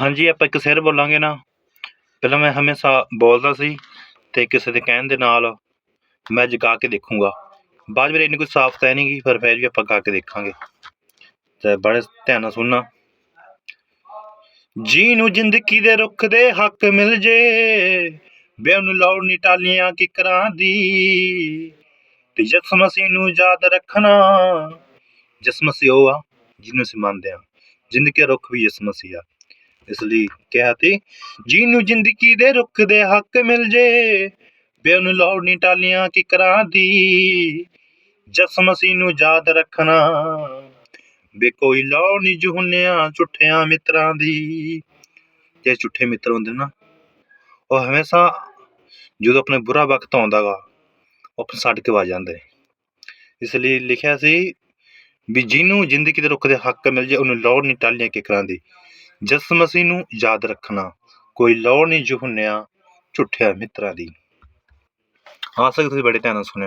ਹਾਂਜੀ, ਆਪਾਂ ਇੱਕ ਸਿਰ ਬੋਲਾਂਗੇ ਨਾ। ਪਹਿਲਾਂ ਮੈਂ ਹਮੇਸ਼ਾ ਬੋਲਦਾ ਸੀ ਤੇ ਕਿਸੇ ਦੇ ਕਹਿਣ ਦੇ ਨਾਲ ਮੈਂ ਜਗਾ ਕੇ ਦੇਖੂੰਗਾ। ਬਾਅਦ ਵਿੱਚ ਇੰਨੀ ਕੋਈ ਸਾਫ਼ ਤਾਂ ਨਹੀਂ ਗੀ ਪਰ ਫਿਰ ਵੀ ਆਪਾਂ ਗਾ ਕੇ ਦੇਖਾਂਗੇ। ਤੇ ਬੜੇ ਧਿਆਨ ਨਾਲ ਸੁਣਨਾ। ਜੀ ਨੂੰ ਜ਼ਿੰਦਗੀ ਦੇ ਰੁੱਖ ਦੇ ਹੱਕ ਮਿਲ ਜੇ, ਵੇ ਉਹਨੂੰ ਲੋੜ ਨਹੀਂ ਟਾਲੀਆਂ ਕਿਕਰਾਂ ਦੀ। ਤੇ ਯਿਸ ਮਸੀਹ ਨੂੰ ਯਾਦ ਰੱਖਣਾ ਯਿਸ ਮਸੀਹ ਉਹ ਆ, ਜਿਹਨੂੰ ਅਸੀਂ ਮੰਨਦੇ ਹਾਂ। ਜ਼ਿੰਦਗੀ ਦਾ ਰੁੱਖ ਵੀ ਯਿਸ ਮਸੀਹ ਆ। ਇਸ ਲਈ ਕਿਹਾ ਤੇ ਜਿਹਨੂੰ ਜ਼ਿੰਦਗੀ ਦੇ ਰੁੱਖ ਦੇ ਹੱਕ ਮਿਲ ਜੇ ਵੇ ਉਹਨੂੰ ਲੋੜ ਨਹੀਂ ਟਾਲੀਆਂ ਕਿਕਰਾਂ ਦੀ ਯਿਸ ਮਸੀਹ ਨੂੰ ਯਾਦ ਰੱਖਣਾ। ਵੇ ਕੋਈ ਲੋੜ ਨਹੀਂ ਜੁਹਨਿਆਂ ਝੁੱਠਿਆਂ ਮਿੱਤਰਾਂ ਦੀ। ਜੇ ਝੁੱਠੇ ਮਿੱਤਰ ਹੁੰਦੇ ਨਾ, ਉਹ ਹਮੇਸ਼ਾ ਜਦੋਂ ਆਪਣੇ ਬੁਰਾ ਵਕਤ ਆਉਂਦਾ ਗਾ, ਉਹ ਆਪਣੇ ਛੱਡ ਕੇ ਆ ਜਾਂਦੇ ਇਸ ਲਈ ਲਿਖਿਆ ਸੀ ਵੀ ਜਿਹਨੂੰ ਜ਼ਿੰਦਗੀ ਦੇ ਰੁੱਖ ਦੇ ਹੱਕ ਮਿਲ ਜੇ, ਉਹਨੂੰ ਲੋੜ ਨਹੀਂ ਟਾਲੀਆਂ ਕਿਕਰਾਂ ਦੀ। ਜਿਸ ਮਸੀਹ ਨੂੰ ਯਾਦ ਰੱਖਣਾ। ਕੋਈ ਲੋੜ ਨਹੀਂ ਜੁਹਨਿਆਂ ਝੁੱਠਿਆਂ ਮਿੱਤਰਾਂ ਦੀ। ਆਸ ਹੈ ਤੁਸੀਂ ਬੜੇ ਧਿਆਨ ਨਾਲ ਸੁਣਿਆ।